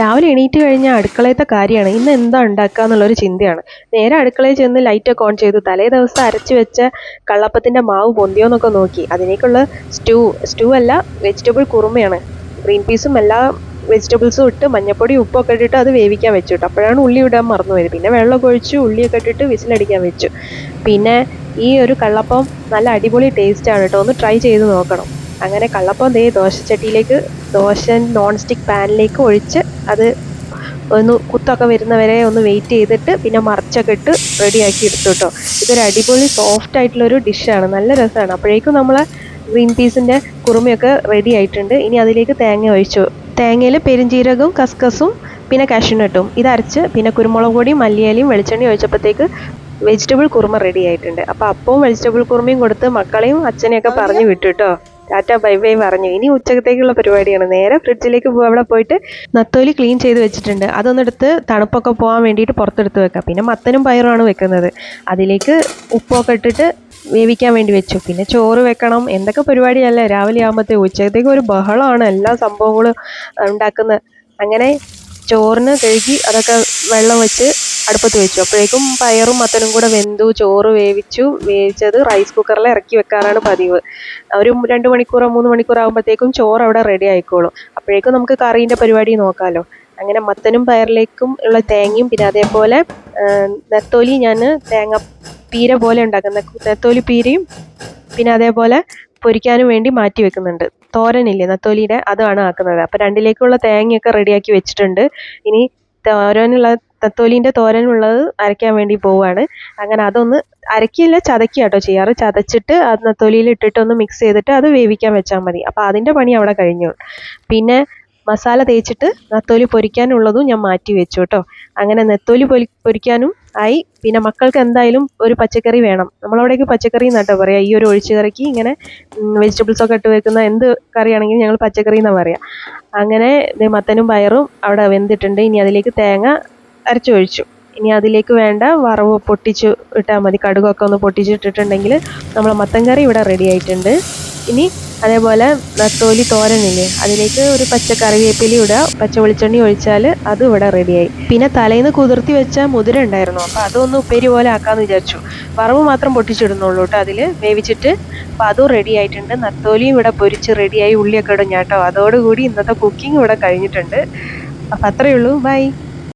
രാവിലെ എണീറ്റ് കഴിഞ്ഞാൽ അടുക്കളയത്തെ കാര്യമാണ്. ഇന്ന് എന്താ ഉണ്ടാക്കുക എന്നുള്ളൊരു ചിന്തയാണ്. നേരെ അടുക്കളയിൽ ചെന്ന് ലൈറ്റൊക്കെ ഓൺ ചെയ്തു തലേ ദിവസം അരച്ച് വെച്ച കള്ളപ്പത്തിന്റെ മാവ് പൊന്തിയോ എന്നൊക്കെ നോക്കി. അതിനേക്കുള്ള സ്റ്റൂ സ്റ്റൂ അല്ല വെജിറ്റബിൾ കുറുമയാണ്. ഗ്രീൻ പീസും എല്ലാ വെജിറ്റബിൾസും ഇട്ട് മഞ്ഞപ്പൊടി ഉപ്പൊക്കെ ഇട്ടിട്ട് അത് വേവിക്കാൻ വെച്ചു കേട്ടോ അപ്പോഴാണ് ഉള്ളി ഇടാൻ മറന്നു പോയത്. പിന്നെ വെള്ളമൊക്കെ ഒഴിച്ച് ഉള്ളിയൊക്കെ ഇട്ടിട്ട് വിസിലടിക്കാൻ വെച്ചു. പിന്നെ ഈ ഒരു കള്ളപ്പം നല്ല അടിപൊളി ടേസ്റ്റാണ് കേട്ടോ ഒന്ന് ട്രൈ ചെയ്ത് നോക്കണം. അങ്ങനെ കള്ളപ്പം ദേ ദോശച്ചട്ടിയിലേക്ക് ദോശ നോൺ സ്റ്റിക്ക് പാനിലേക്ക് ഒഴിച്ച് അത് ഒന്ന് കുത്തൊക്കെ വരുന്നവരെ ഒന്ന് വെയിറ്റ് ചെയ്തിട്ട് പിന്നെ മറിച്ചൊക്കെ ഇട്ട് റെഡിയാക്കി എടുത്തു കേട്ടോ ഇതൊരു അടിപൊളി സോഫ്റ്റ് ആയിട്ടുള്ളൊരു ഡിഷാണ് നല്ല രസമാണ് അപ്പോഴേക്കും നമ്മൾ ഗ്രീൻ പീസിന്റെ കുറുമയൊക്കെ റെഡി ആയിട്ടുണ്ട്. ഇനി അതിലേക്ക് തേങ്ങ ഒഴിച്ചു. തേങ്ങയിൽ പെരുംജീരകവും കസ്കസും പിന്നെ കാഷ്യൂനട്ടും ഇതരച്ച് പിന്നെ കുരുമുളക് പൊടിയും മല്ലിയിലയും വെളിച്ചെണ്ണയും ഒഴിച്ചപ്പോഴത്തേക്ക് വെജിറ്റബിൾ കുറുമ റെഡി ആയിട്ടുണ്ട്. അപ്പോൾ അപ്പവും വെജിറ്റബിൾ കുറുമയും കൊടുത്ത് മക്കളെയും അച്ഛനെയൊക്കെ പറഞ്ഞു വിട്ടു കേട്ടോ ടാറ്റ ബൈ ബൈ പറഞ്ഞു. ഇനി ഉച്ചക്കത്തേക്കുള്ള പരിപാടിയാണ്. നേരെ ഫ്രിഡ്ജിലേക്ക് പോകും അവിടെ പോയിട്ട് നത്തോലി ക്ലീൻ ചെയ്ത് വെച്ചിട്ടുണ്ട്. അതൊന്നെടുത്ത് തണുപ്പൊക്കെ പോകാൻ വേണ്ടിയിട്ട് പുറത്തെടുത്ത് വെക്കാം. പിന്നെ മത്തനും പയറുമാണ് വെക്കുന്നത്. അതിലേക്ക് ഉപ്പൊക്കെ ഇട്ടിട്ട് വേവിക്കാൻ വേണ്ടി വെച്ചു. പിന്നെ ചോറ് വെക്കണം. എന്തൊക്കെ പരിപാടിയല്ലേ രാവിലെ ആകുമ്പോഴത്തേ ഉച്ചത്തേക്ക് ഒരു ബഹളമാണ്. എല്ലാ സംഭവങ്ങളും ഉണ്ടാക്കുന്നത് അങ്ങനെ ചോറിന് കഴുകി അതൊക്കെ വെള്ളം വെച്ച് അടുപ്പത്ത് വെച്ചു. അപ്പോഴേക്കും പയറും മത്തനും കൂടെ വെന്തു ചോറ് വേവിച്ചു. വേവിച്ചത് റൈസ് കുക്കറിൽ ഇറക്കി വെക്കാറാണ് പതിവ്. ഒരു രണ്ട് മണിക്കൂറോ മൂന്ന് മണിക്കൂറോ ആകുമ്പോഴത്തേക്കും ചോറ് അവിടെ റെഡി ആയിക്കോളും. അപ്പോഴേക്കും നമുക്ക് കറീന്റെ പരിപാടി നോക്കാമല്ലോ അങ്ങനെ മത്തനും പയറിലേക്കും ഉള്ള തേങ്ങയും പിന്നെ അതേപോലെ നെത്തോലി ഞാൻ തേങ്ങ പീര പോലെ ഉണ്ടാക്കുന്ന നെത്തോലി പീരയും പിന്നെ അതേപോലെ പൊരിക്കാനും വേണ്ടി മാറ്റി വെക്കുന്നുണ്ട്. തോരനില്ലേ നത്തോലിയുടെ? അതാണ് ആക്കുന്നത്. അപ്പോൾ രണ്ടിലേക്കുള്ള തേങ്ങയൊക്കെ റെഡിയാക്കി വെച്ചിട്ടുണ്ട്. ഇനി തോരനുള്ള തത്തോലിന്റെ തോരനുള്ളത് അരയ്ക്കാൻ വേണ്ടി പോവുകയാണ് അങ്ങനെ അതൊന്ന് അരക്കില്ല ചതക്കുക കേട്ടോ ചെയ്യാറ്. ചതച്ചിട്ട് അത് നത്തോലിയിൽ ഇട്ടിട്ട് ഒന്ന് മിക്സ് ചെയ്തിട്ട് അത് വേവിക്കാൻ വെച്ചാൽ മതി. അപ്പോൾ അതിന്റെ പണി അവിടെ കഴിഞ്ഞു. പിന്നെ മസാല തേച്ചിട്ട് നത്തോലി പൊരിക്കാനുള്ളതും ഞാൻ മാറ്റി വെച്ചു കേട്ടോ. അങ്ങനെ നെത്തോലി പൊരി പൊരിക്കാനും ആയി. പിന്നെ മക്കൾക്ക് എന്തായാലും ഒരു പച്ചക്കറി വേണം. നമ്മളവിടേക്ക് പച്ചക്കറി എന്നാട്ടോ പറയാം. ഈ ഒരു ഒഴിച്ചു കറിക്ക് ഇങ്ങനെ വെജിറ്റബിൾസ് ഒക്കെ ഇട്ട് വെക്കുന്ന എന്ത് കറിയാണെങ്കിലും ഞങ്ങൾ പച്ചക്കറി എന്നാണ് പറയുക അങ്ങനെ മത്തനും പയറും അവിടെ വെന്തിട്ടുണ്ട്. ഇനി അതിലേക്ക് തേങ്ങ അരച്ചൊഴിച്ചു ഇനി അതിലേക്ക് വേണ്ട വറവ് പൊട്ടിച്ച് ഇട്ടാൽ മതി. കടുകൊക്കെ ഒന്ന് പൊട്ടിച്ചിട്ടിട്ടുണ്ടെങ്കിൽ നമ്മൾ മത്തൻ കറി ഇവിടെ റെഡി ആയിട്ടുണ്ട്. ഇനി അതേപോലെ നത്തോലി തോരനില്ലേ അതിലേക്ക് ഒരു പച്ച കറിവേപ്പില ഇടുക. പച്ച വെളിച്ചെണ്ണി ഒഴിച്ചാൽ അത് ഇവിടെ റെഡിയായി പിന്നെ തലേന്ന് കുതിർത്തി വെച്ച മുതിര ഉണ്ടായിരുന്നു. അപ്പോൾ അതൊന്ന് ഉപ്പേരി പോലെ ആക്കാമെന്ന് വിചാരിച്ചു. വറവ് മാത്രം പൊട്ടിച്ചിടുന്നുള്ളൂ കേട്ടോ അതിൽ വേവിച്ചിട്ട് അപ്പോൾ അതും റെഡി ആയിട്ടുണ്ട്. നത്തോലിയും ഇവിടെ പൊരിച്ച് റെഡിയായി ഉള്ളിയൊക്കെ ഇടും കേട്ടോ അതോടുകൂടി ഇന്നത്തെ കുക്കിംഗ് ഇവിടെ കഴിഞ്ഞിട്ടുണ്ട്. അപ്പം അത്രയേ ഉള്ളൂ. ബൈ